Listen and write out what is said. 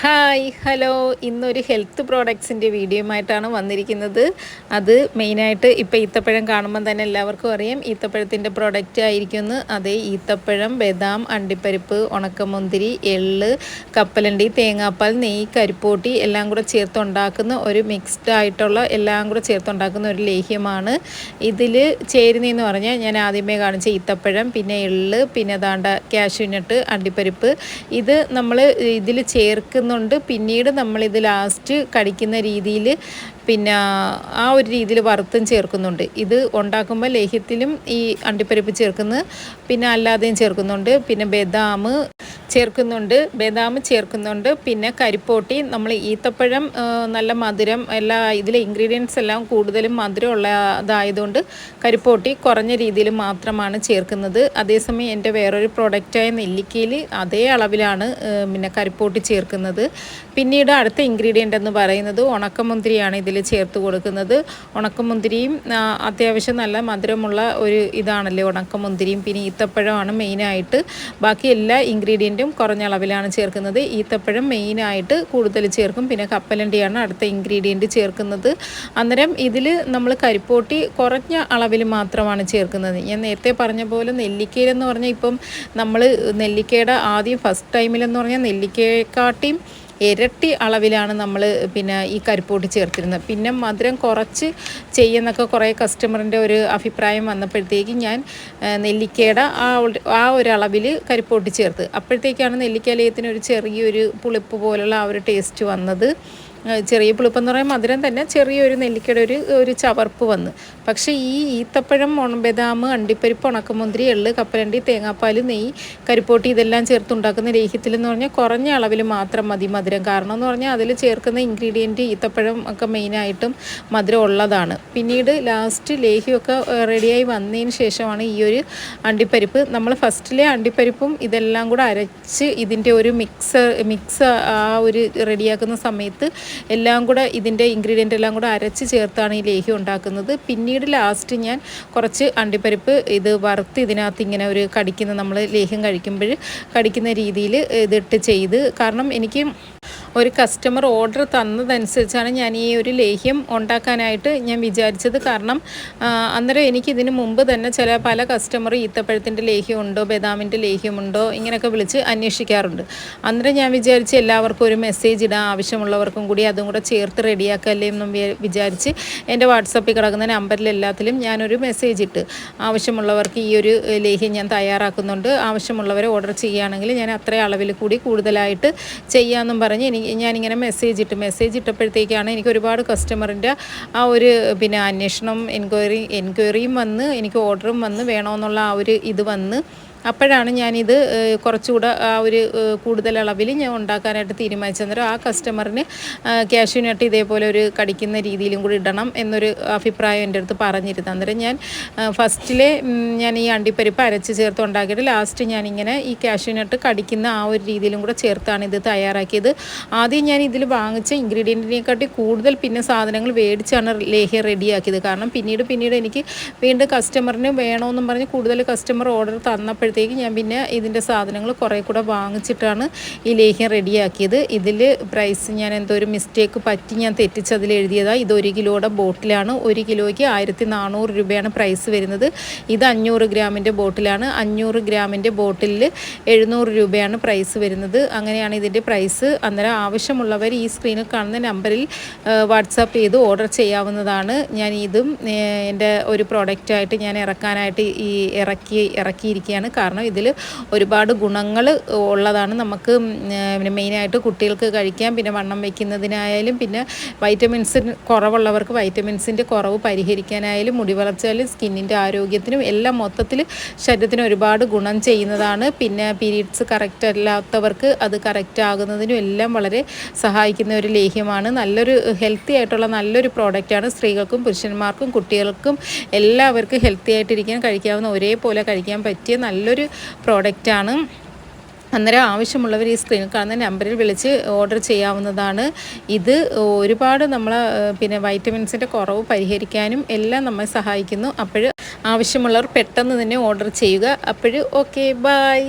Hi hello. ഇന്നൊരു health പ്രോഡക്ട്സിന്റെ വീഡിയോയുമായിട്ടാണ് വന്നിരിക്കുന്നത്. അത് മെയിനായിട്ട് ഇപ്പോൾ ഈത്തപ്പഴം കാണുമ്പോൾ തന്നെ എല്ലാവർക്കും അറിയാം. ഈത്തപ്പഴത്തിന്റെ പ്രോഡക്റ്റ് ആയിരിക്കുമെന്ന്. അതേ ഈത്തപ്പഴം ബദാം അണ്ടിപ്പരിപ്പ് ഉണക്കമുന്തിരി എള്ള് കപ്പലണ്ടി തേങ്ങാപ്പാൽ നെയ്യ് കരിപ്പൂട്ടി എല്ലാം കൂടെ ചേർത്തുണ്ടാക്കുന്ന ഒരു മിക്സ്ഡ് ആയിട്ടുള്ള എല്ലാം കൂടെ ചേർത്തുണ്ടാക്കുന്ന ഒരു ലേഹ്യമാണ്. ഇതിൽ ചേരുന്നതെന്ന് പറഞ്ഞാൽ ഞാൻ ആദ്യമേ കാണിച്ച ഈത്തപ്പഴം പിന്നെ എള്ള് പിന്നെ ദാണ്ട കാഷ്യൂനട്ട് അണ്ടിപ്പരിപ്പ്. ഇത് നമ്മൾ ഇതിൽ ചേർക്കുന്ന ചേർക്കുന്നുണ്ട് പിന്നീട് നമ്മളിത് ലാസ്റ്റ് കടിക്കുന്ന രീതിയിൽ പിന്നെ ആ ഒരു രീതിയിൽ വറുത്തും ചേർക്കുന്നുണ്ട്. ഇത് ഉണ്ടാക്കുമ്പോൾ ലേഹ്യത്തിലും ഈ അണ്ടിപ്പരിപ്പ് ചേർക്കുന്നു പിന്നെ അല്ലാതെയും ചേർക്കുന്നുണ്ട്. പിന്നെ ബദാം ചേർക്കുന്നുണ്ട് ബദാം ചേർക്കുന്നുണ്ട് പിന്നെ കരിപ്പോട്ടി നമ്മൾ ഈത്തപ്പഴം നല്ല മധുരം എല്ലാ ഇതിലെ ഇൻഗ്രീഡിയൻസ് എല്ലാം കൂടുതലും മധുരം ഉള്ളതായതുകൊണ്ട് കരിപ്പോട്ടി കുറഞ്ഞ രീതിയിൽ മാത്രമാണ് ചേർക്കുന്നത്. അതേസമയം എന്റെ വേറൊരു പ്രോഡക്റ്റായ നെല്ലിക്കയിൽ അതേ അളവിലാണ് പിന്നെ കരിപ്പോട്ടി ചേർക്കുന്നത്. പിന്നീട് അടുത്ത ഇൻഗ്രീഡിയന്റ് എന്ന് പറയുന്നത് ഉണക്കമുന്തിരിയാണ് ഇതിൽ ചേർത്ത് കൊടുക്കുന്നത്. ഉണക്കമുന്തിരിയും അത്യാവശ്യം നല്ല മധുരമുള്ള ഒരു ഇതാണല്ലേ ഉണക്കമുന്തിരിയും പിന്നെ ഈത്തപ്പഴമാണ് മെയിനായിട്ട് ബാക്കി എല്ലാ ഇൻഗ്രീഡിയന്റും ഇൻഗ്രീഡിയന്റും കുറഞ്ഞ അളവിലാണ് ചേർക്കുന്നത്. ഈത്തപ്പഴം മെയിനായിട്ട് കൂടുതൽ ചേർക്കും. പിന്നെ കപ്പലണ്ടിയാണ് അടുത്ത ഇൻഗ്രീഡിയന്റ് ചേർക്കുന്നത്. അന്നേരം ഇതിൽ നമ്മൾ കരിപ്പോട്ടി കുറഞ്ഞ അളവിൽ മാത്രമാണ് ചേർക്കുന്നത്. ഞാൻ നേരത്തെ പറഞ്ഞ പോലെ നെല്ലിക്കയിലെന്ന് പറഞ്ഞാൽ ഇപ്പം നമ്മൾ നെല്ലിക്കയുടെ ആദ്യം ഫസ്റ്റ് ടൈമിലെന്ന് പറഞ്ഞാൽ നെല്ലിക്കയെക്കാട്ടിയും ഇരട്ടി അളവിലാണ് നമ്മൾ പിന്നെ ഈ കരിപ്പൂട്ട് ചേർത്തിരുന്നത്. പിന്നെ മധുരം കുറച്ച് ചെയ്യുന്നൊക്കെ കുറേ കസ്റ്റമറിന്റെ ഒരു അഭിപ്രായം വന്നപ്പോഴത്തേക്ക് ഞാൻ നെല്ലിക്കയുടെ ആ ആ ഒരു അളവിൽ കരിപ്പൂട്ട് ചേർത്ത്. അപ്പോഴത്തേക്കാണ് നെല്ലിക്കലയത്തിന് ഒരു ചെറിയൊരു പുളിപ്പ് പോലുള്ള ആ ഒരു ടേസ്റ്റ് വന്നത്. ചെറിയ പുളിപ്പെന്ന് പറയുമ്പോൾ മധുരം തന്നെ ചെറിയൊരു നെല്ലിക്കയുടെ ഒരു ഒരു ചവർപ്പ് വന്ന്. പക്ഷേ ഈ ഈത്തപ്പഴം ബദാം അണ്ടിപ്പരിപ്പ് ഉണക്കമുന്തിരി എള്ള് കപ്പലണ്ടി തേങ്ങാപ്പാൽ നെയ്യ് കരിപ്പോട്ടി ഇതെല്ലാം ചേർത്തുണ്ടാക്കുന്ന ലേഹ്യത്തിൽ എന്ന് പറഞ്ഞാൽ കുറഞ്ഞ അളവിൽ മാത്രം മതി മധുരം. കാരണം എന്ന് പറഞ്ഞാൽ അതിൽ ചേർക്കുന്ന ഇൻഗ്രീഡിയന്റ് ഈത്തപ്പഴം ഒക്കെ മെയിനായിട്ടും മധുരം ഉള്ളതാണ്. പിന്നീട് ലാസ്റ്റ് ലേഹ്യമൊക്കെ റെഡിയായി വന്നതിന് ശേഷമാണ് ഈ ഒരു അണ്ടിപ്പരിപ്പ്. നമ്മൾ ഫസ്റ്റിലെ അണ്ടിപ്പരിപ്പും ഇതെല്ലാം കൂടെ അരച്ച് ഇതിന്റെ ഒരു മിക്സ് മിക്സ് ആ ഒരു റെഡിയാക്കുന്ന സമയത്ത് എല്ലാം കൂടെ ഇതിന്റെ ഇൻഗ്രീഡിയന്റ് എല്ലാം കൂടെ അരച്ച് ചേർത്താണ് ഈ ലേഹ്യം ഉണ്ടാക്കുന്നത്. പിന്നീട് ലാസ്റ്റ് ഞാൻ കുറച്ച് അണ്ടിപ്പരിപ്പ് ഇത് വറുത്ത് ഇതിനകത്ത് ഇങ്ങനെ ഒരു കടിക്കുന്ന നമ്മൾ ലേഹ്യം കഴിക്കുമ്പോൾ കടിക്കുന്ന രീതിയിൽ ഇതിട്ട് ചെയ്ത്. കാരണം എനിക്ക് ഒരു കസ്റ്റമർ ഓർഡർ തന്നതനുസരിച്ചാണ് ഞാൻ ഈ ഒരു ലേഹ്യം ഉണ്ടാക്കാനായിട്ട് ഞാൻ വിചാരിച്ചത്. കാരണം അന്നേരം എനിക്ക് ഇതിന് മുമ്പ് തന്നെ ചില പല കസ്റ്റമർ ഈത്തപ്പഴത്തിന്റെ ലേഹ്യമുണ്ടോ ബദാമിന്റെ ലേഹ്യമുണ്ടോ ഇങ്ങനെയൊക്കെ വിളിച്ച് അന്വേഷിക്കാറുണ്ട്. അന്നേരം ഞാൻ വിചാരിച്ച് എല്ലാവർക്കും ഒരു മെസ്സേജ് ഇടാം ആവശ്യമുള്ളവർക്കും കൂടി അതും കൂടെ ചേർത്ത് റെഡിയാക്കല്ലേ എന്നും വിചാരിച്ച് എന്റെ വാട്സപ്പിൽ കിടക്കുന്ന നമ്പറിലെല്ലാത്തിലും ഞാനൊരു മെസ്സേജ് ഇട്ട് ആവശ്യമുള്ളവർക്ക് ഈ ഒരു ലേഹ്യം ഞാൻ തയ്യാറാക്കുന്നുണ്ട്. ആവശ്യമുള്ളവരെ ഓർഡർ ചെയ്യുകയാണെങ്കിൽ ഞാൻ അത്ര അളവിൽ കൂടി കൂടുതലായിട്ട് ചെയ്യാമെന്നും പറഞ്ഞ് എനിക്ക് ഞാനിങ്ങനെ മെസ്സേജ് ഇട്ട് മെസ്സേജ് ഇട്ടപ്പോഴത്തേക്കാണ് എനിക്ക് ഒരുപാട് കസ്റ്റമറിന്റെ ആ ഒരു പിന്നെ അന്വേഷണം എൻക്വയറി എൻക്വയറിയും വന്ന് എനിക്ക് ഓർഡറും വന്ന് വേണമെന്നുള്ള ആ ഒരു ഇത് വന്ന് അപ്പോഴാണ് ഞാനിത് കുറച്ചുകൂടെ ആ ഒരു കൂടുതൽ അളവിൽ ഞാൻ ഉണ്ടാക്കാനായിട്ട് തീരുമാനിച്ചത് അന്നേരം ആ കസ്റ്റമറിന് ക്യാഷ്യൂനായിട്ട് ഇതേപോലെ ഒരു കടിക്കുന്ന രീതിയിലും കൂടി ഇടണം എന്നൊരു അഭിപ്രായം എന്റെ അടുത്ത് പറഞ്ഞിരുന്നു. അന്നേരം ഞാൻ ഫസ്റ്റിലെ ഞാൻ ഈ അണ്ടിപ്പരിപ്പ് അരച്ച് ചേർത്ത് ഉണ്ടാക്കിയിട്ട് ലാസ്റ്റ് ഞാനിങ്ങനെ ഈ ക്യാഷ്യൂനായിട്ട് കടിക്കുന്ന ആ ഒരു രീതിയിലും കൂടെ ചേർത്താണ് ഇത് തയ്യാറാക്കിയത്. ആദ്യം ഞാൻ ഇതിൽ വാങ്ങിച്ച ഇൻഗ്രീഡിയന്റിനെക്കാട്ടി കൂടുതൽ പിന്നെ സാധനങ്ങൾ മേടിച്ചാണ് ലേഹ്യ റെഡിയാക്കിയത്. കാരണം പിന്നീട് പിന്നീട് എനിക്ക് വീണ്ടും കസ്റ്റമറിന് വേണമെന്നും പറഞ്ഞ് കൂടുതൽ കസ്റ്റമർ ഓർഡർ തന്നപ്പോഴത്തേക്ക് ആയപ്പോഴത്തേക്ക് ഞാൻ പിന്നെ ഇതിന്റെ സാധനങ്ങൾ കുറേ കൂടെ വാങ്ങിച്ചിട്ടാണ് ഈ ലേഹ്യം റെഡിയാക്കിയത്. ഇതിൽ പ്രൈസ് ഞാൻ എന്തോ ഒരു മിസ്റ്റേക്ക് പറ്റി ഞാൻ തെറ്റിച്ചതിൽ എഴുതിയതാണ് ഇത് ഒരു കിലോയുടെ ബോട്ടിലാണ് ഒരു കിലോയ്ക്ക് ആയിരത്തി നാനൂറ് രൂപയാണ് പ്രൈസ് വരുന്നത്. ഇത് അഞ്ഞൂറ് ഗ്രാമിന്റെ ബോട്ടിലാണ് അഞ്ഞൂറ് ഗ്രാമിന്റെ ബോട്ടിലിൽ എഴുന്നൂറ് രൂപയാണ് പ്രൈസ് വരുന്നത്. അങ്ങനെയാണ് ഇതിന്റെ പ്രൈസ് അന്നേരം ആവശ്യമുള്ളവർ ഈ സ്ക്രീനിൽ കാണുന്ന നമ്പറിൽ വാട്സാപ്പ് ചെയ്ത് ഓർഡർ ചെയ്യാവുന്നതാണ്. ഞാൻ ഇതും എന്റെ ഒരു പ്രോഡക്റ്റായിട്ട് ഞാൻ ഇറക്കാനായിട്ട് ഈ ഇറക്കി ഇറക്കിയിരിക്കുകയാണ് കാരണം ഇതിൽ ഒരുപാട് ഗുണങ്ങൾ ഉള്ളതാണ്. നമുക്ക് പിന്നെ മെയിനായിട്ട് കുട്ടികൾക്ക് കഴിക്കാം. പിന്നെ വണ്ണം വയ്ക്കുന്നതിനായാലും പിന്നെ വൈറ്റമിൻസ് കുറവുള്ളവർക്ക് വൈറ്റമിൻസിന്റെ കുറവ് പരിഹരിക്കാനായാലും മുടി വളർച്ചയാലും സ്കിന്നിന്റെ ആരോഗ്യത്തിനും എല്ലാം മൊത്തത്തിൽ ശരീരത്തിന് ഒരുപാട് ഗുണം ചെയ്യുന്നതാണ്. പിന്നെ പീരീഡ്സ് കറക്റ്റ് അല്ലാത്തവർക്ക് അത് കറക്റ്റ് ആകുന്നതിനും എല്ലാം വളരെ സഹായിക്കുന്ന ഒരു ലേഹ്യമാണ്. നല്ലൊരു ഹെൽത്തി ആയിട്ടുള്ള നല്ലൊരു പ്രോഡക്റ്റാണ് സ്ത്രീകൾക്കും പുരുഷന്മാർക്കും കുട്ടികൾക്കും എല്ലാവർക്കും ഹെൽത്തി ആയിട്ടിരിക്കാൻ കഴിക്കാവുന്ന ഒരേപോലെ കഴിക്കാൻ പറ്റിയ നല്ലൊരു നല്ലൊരു പ്രോഡക്റ്റാണ് അന്നേരം ആവശ്യമുള്ളവർ ഈ സ്ക്രീൻ കാണുന്ന നമ്പറിൽ വിളിച്ച് ഓർഡർ ചെയ്യാവുന്നതാണ്. ഇത് ഒരുപാട് നമ്മൾ പിന്നെ വൈറ്റമിൻസിന്റെ കുറവ് പരിഹരിക്കാനും എല്ലാം നമ്മെ സഹായിക്കുന്നു. അപ്പോൾ ആവശ്യമുള്ളവർ പെട്ടെന്ന് തന്നെ ഓർഡർ ചെയ്യുക. അപ്പോൾ ഓക്കെ ബായ്